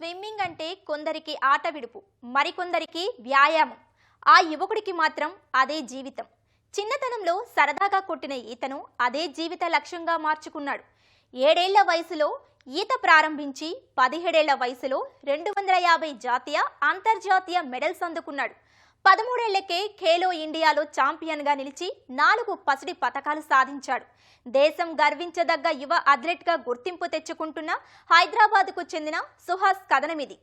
Swimming అంటే కొందరికి ఆట విడుపు మరికొందరికి వ్యాయామం. ఆ యువకుడికి మాత్రం అదే జీవితం. చిన్నతనంలో సరదాగా కొట్టిన ఈతను అదే జీవిత లక్ష్యంగా మార్చుకున్నాడు. ఏడేళ్ళ వయసులో ఈత ప్రారంభించి పదిహేడేళ్ళ వయసులో రెండు వందల యాభై జాతీయ అంతర్జాతీయ మెడల్స్ అందుకున్నాడు. పదమూడేళ్ళకే ఖేలో ఇండియాలో ఛాంపియన్గా నిలిచి నాలుగు పసిడి పతకాలు సాధించాడు. దేశం గర్వించదగ్గ యువ అథ్లెట్గా గుర్తింపు తెచ్చుకుంటున్న హైదరాబాద్కు చెందిన సుహాస్ కథనమిది.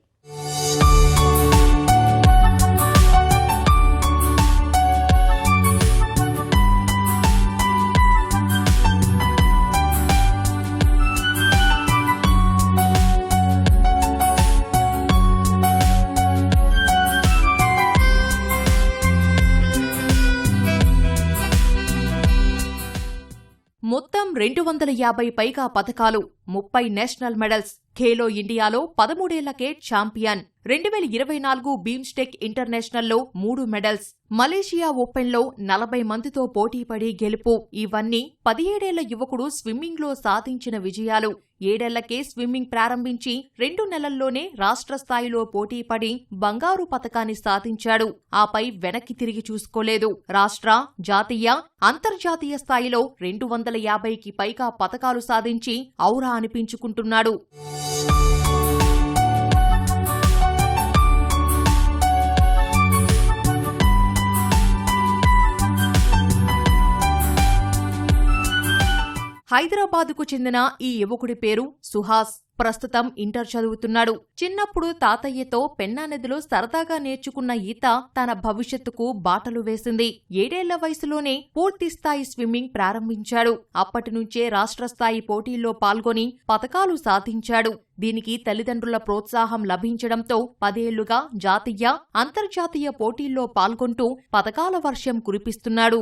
రెండు వందల యాభై పైగా పథకాలు ముప్పై నేషనల్ మెడల్స్ ఖేలో ఇండియాలో పదమూడేళ్ళకే ఛాంపియన్. రెండు వేల ఇరవై నాలుగు బీమ్స్టెక్ ఇంటర్నేషనల్లో మూడు మెడల్స్ మలేషియా ఓపెన్లో నలభై మందితో పోటీపడి గెలుపు. ఇవన్నీ పదిహేడేళ్ళ యువకుడు స్విమ్మింగ్లో సాధించిన విజయాలు. ఏడేళ్ళకే స్విమ్మింగ్ ప్రారంభించి రెండు నెలల్లోనే రాష్ట్ర స్థాయిలో పోటీపడి బంగారు పతకాన్ని సాధించాడు. ఆపై వెనక్కి తిరిగి చూసుకోలేదు. రాష్ట్ర జాతీయ అంతర్జాతీయ స్థాయిలో రెండు వందల యాభైకి పైగా పతకాలు సాధించి ఔరా అనిపించుకుంటున్నాడు. హైదరాబాదుకు చెందిన ఈ యువకుడి పేరు సుహాస్. ప్రస్తుతం ఇంటర్ చదువుతున్నాడు. చిన్నప్పుడు తాతయ్యతో పెన్నా నదిలో సరదాగా నేర్చుకున్న ఈత తన భవిష్యత్తుకు బాటలు వేసింది. ఏడేళ్ళ వయసులోనే పూర్తి స్థాయి స్విమ్మింగ్ ప్రారంభించాడు. అప్పటి నుంచే రాష్ట్ర స్థాయి పోటీల్లో పాల్గొని పథకాలు సాధించాడు. దీనికి తల్లిదండ్రుల ప్రోత్సాహం లభించడంతో పదేళ్ళుగా జాతీయ అంతర్జాతీయ పోటీల్లో పాల్గొంటూ పథకాల వర్షం కురిపిస్తున్నాడు.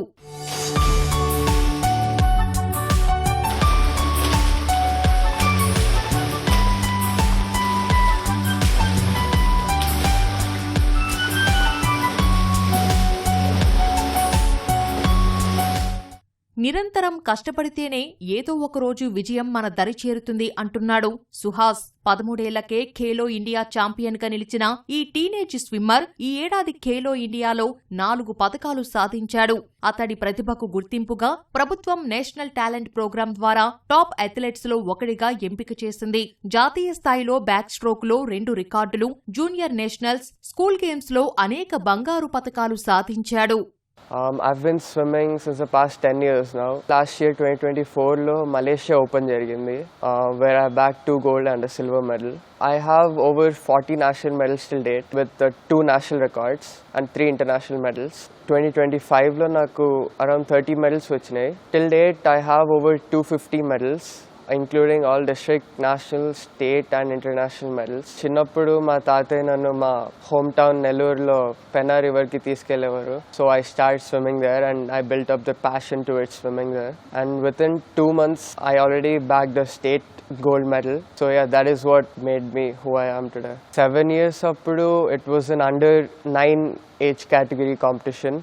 నిరంతరం కష్టపడితేనే ఏదో ఒకరోజు విజయం మన దరి చేరుతుంది అంటున్నాడు సుహాస్. పదమూడేళ్ళకే ఖేలో ఇండియా ఛాంపియన్గా నిలిచిన ఈ టీనేజ్ స్విమ్మర్ ఈ ఏడాది ఖేలో ఇండియాలో నాలుగు పథకాలు సాధించాడు. అతడి ప్రతిభకు గుర్తింపుగా ప్రభుత్వం నేషనల్ టాలెంట్ ప్రోగ్రాం ద్వారా టాప్ అథ్లెట్స్లో ఒకడిగా ఎంపిక చేసింది. జాతీయ స్థాయిలో బ్యాక్ స్ట్రోక్లో రెండు రికార్డులు జూనియర్ నేషనల్స్ స్కూల్ గేమ్స్లో అనేక బంగారు పథకాలు సాధించాడు. Um, I've been swimming since the past 10 years now. Last year, 2024, లో Malaysia Open jarigindi, uh, where I bagged two gold and a silver medal. I have over 40 national medals till date with uh, two national records and three international medals. 2025 lo naku around 30 medals వచ్చినాయి. Till date, I have over 250 medals. Including all district national state and international medals చిన్నప్పుడు మా తాతయ్య నన్ను మా home town నెల్లూరులో పెన్నా రివర్కి తీసుకెళ్ళేవారు so I start swimming there and I built up the passion to it swimming there and within two months I already back the state gold medal so yeah that is what made me who I am today seven years అప్పుడు it was an under nine age category competition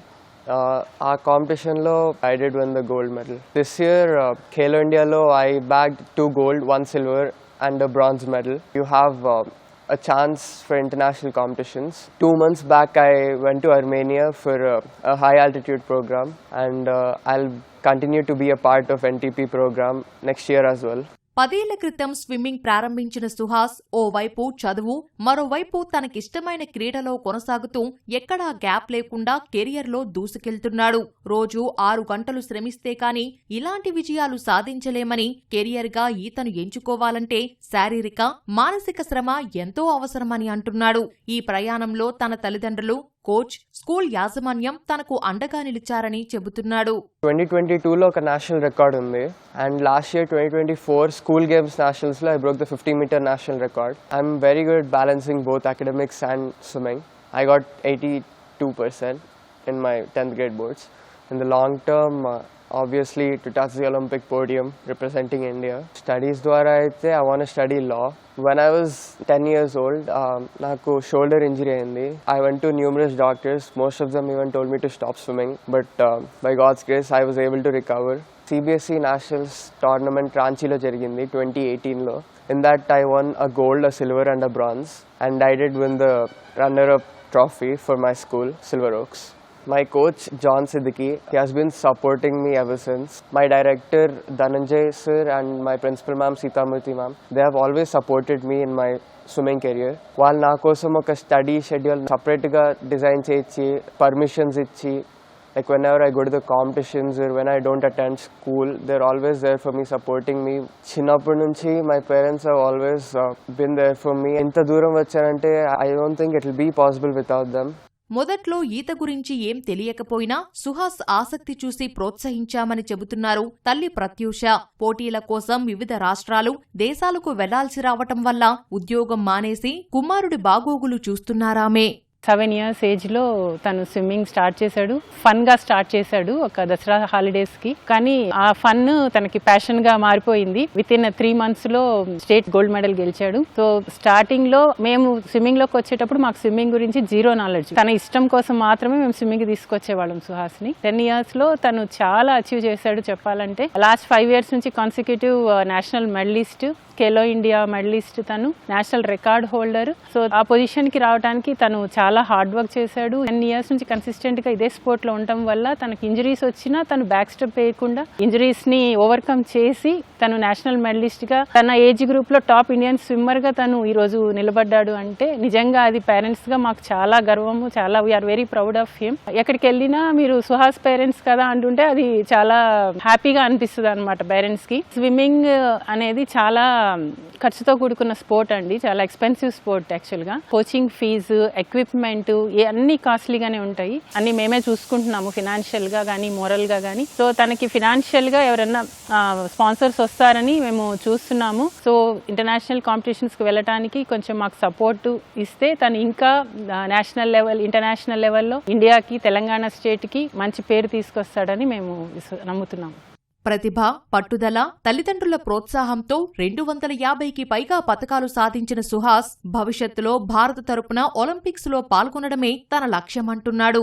Uh, our competitionlo, I did win the gold medal. This year, uh, India, lo, I bagged two gold, one silver, and a bronze medal. You have uh, a chance for international competitions. Two months back, I went to Armenia for a, a high altitude program, and uh, I'll continue to be a part of NTP program next year as well. పదేళ్ళ క్రితం swimming ప్రారంభించిన సుహాస్ ఓవైపు చదువు మరోవైపు తనకిష్టమైన క్రీడలో కొనసాగుతూ ఎక్కడా గ్యాప్ లేకుండా కెరియర్లో దూసుకెళ్తున్నాడు. రోజు ఆరు గంటలు శ్రమిస్తే కాని ఇలాంటి విజయాలు సాధించలేమని కెరియర్గా ఈతను ఎంచుకోవాలంటే శారీరక మానసిక శ్రమ ఎంతో అవసరమని అంటున్నాడు. ఈ ప్రయాణంలో తన తల్లిదండ్రులు కోచ్ స్కూల్ యాజమాన్యం తనకు అండగా నిలిచారని చెబుతున్నాడు. ట్వంటీ ట్వంటీ టూలో ఒక నేషనల్ రికార్డ్ ఉంది. And last year twenty twenty four school games నేషనల్స్లో I broke the fifty metre national record. I'm very good balancing both academics and swimming. I got eighty two percent in my tenth grade boards. In the long term obviously to touch the Olympic podium representing India studies ద్వారా అయితే I want study law when I was ten years old నాకు shoulder injury అయింది I went to numerous doctors most of them even told me to stop swimming but by God's grace I was able to recover CBSE nationals tournament రాంచీలో జరిగింది twenty ఎయిటీన్లో In that, I won a gold, a silver, and a bronze, and I did win the runner-up trophy for my school, Silver Oaks. My coach John Siddiqui, he has been supporting me ever since. My director Dhananjay sir and my principal ma'am Sitamurthy ma'am, they have always supported me in my swimming career వాళ్ళు నా కోసం ఒక study schedule సపరేట్గా design చేయించి permissions ఇచ్చి like whenever I go to the competitions when I don't attend school they're always there for me supporting me చిన్నప్పటి నుంచి my parents have always been there for me ఎంత దూరం వచ్చారంటే I don't think it will be possible without them మొదట్లో ఈత గురించి ఏం తెలియకపోయినా సుహాస్ ఆసక్తి చూసి ప్రోత్సహించామని చెబుతున్నారు తల్లి ప్రత్యూష. పోటీల కోసం వివిధ రాష్ట్రాలు దేశాలకు వెళ్ళాల్సి రావటం వల్ల ఉద్యోగం మానేసి కుమారుడి బాగోగులు చూస్తున్నారామే. సెవెన్ ఇయర్స్ ఏజ్లో తను స్విమ్మింగ్ స్టార్ట్ చేశాడు. ఫన్గా స్టార్ట్ చేశాడు ఒక దసరా హాలిడేస్కి. కానీ ఆ ఫన్ తనకి ప్యాషన్గా మారిపోయింది. విత్ ఇన్ త్రీ మంత్స్లో స్టేట్ గోల్డ్ మెడల్ గెలిచాడు. సో స్టార్టింగ్లో మేము స్విమ్మింగ్లోకి వచ్చేటప్పుడు మాకు స్విమ్మింగ్ గురించి జీరో నాలెడ్జ్. తన ఇష్టం కోసం మాత్రమే మేము స్విమ్మింగ్ తీసుకొచ్చేవాళ్ళం సుహాస్ని. టెన్ ఇయర్స్లో తను చాలా అచీవ్ చేశాడు చెప్పాలంటే. లాస్ట్ ఫైవ్ ఇయర్స్ నుంచి consecutive national medallist Khelo India medallist తను నేషనల్ రికార్డ్ హోల్డర్. సో ఆ పొజిషన్కి రావడానికి తను చాలా చాలా హార్డ్ వర్క్ చేశాడు. టెన్ ఇయర్స్ నుంచి కన్సిస్టెంట్గా ఇదే స్పోర్ట్లో ఉండటం వల్ల తనకు ఇంజరీస్ వచ్చినా తను బ్యాక్ స్టెప్ వేయకుండా ఇంజరీస్ని ఓవర్కమ్ చేసి తను నేషనల్ మెడలిస్ట్గా తన ఏజ్ గ్రూప్లో టాప్ ఇండియన్ స్విమ్మర్గా తను ఈ రోజు నిలబడ్డాడు అంటే నిజంగా అది పేరెంట్స్గా మాకు చాలా గర్వము చాలా we're very proud of him ఎక్కడికి వెళ్ళినా మీరు సుహాస్ పేరెంట్స్ కదా అంటుంటే అది చాలా హ్యాపీగా అనిపిస్తుంది అనమాట పేరెంట్స్కి. స్విమ్మింగ్ అనేది చాలా ఖర్చుతో కూడుకున్న స్పోర్ట్ అండి చాలా ఎక్స్పెన్సివ్ స్పోర్ట్ యాక్చువల్గా. కోచింగ్ ఫీజు ఎక్విప్మెంట్ అన్ని కాస్ట్లీగానే ఉంటాయి. అన్ని మేమే చూసుకుంటున్నాము ఫినాన్షియల్గా కానీ మోరల్గా కానీ సో తనకి ఫినాన్షియల్గా ఎవరైనా స్పాన్సర్స్ వస్తారని మేము చూస్తున్నాము. సో ఇంటర్నేషనల్ కాంపిటీషన్స్కి వెళ్ళటానికి కొంచెం మాకు సపోర్ట్ ఇస్తే తను ఇంకా నేషనల్ లెవెల్ ఇంటర్నేషనల్ లెవెల్లో ఇండియాకి తెలంగాణ స్టేట్కి మంచి పేరు తీసుకొస్తాడని మేము నమ్ముతున్నాము. ప్రతిభ పట్టుదల తల్లిదండ్రుల ప్రోత్సాహంతో రెండు వందల యాభైకి పైగా పతకాలు సాధించిన సుహాస్ భవిష్యత్తులో భారత తరపున ఒలింపిక్స్లో పాల్గొనడమే తన లక్ష్యమంటున్నాడు.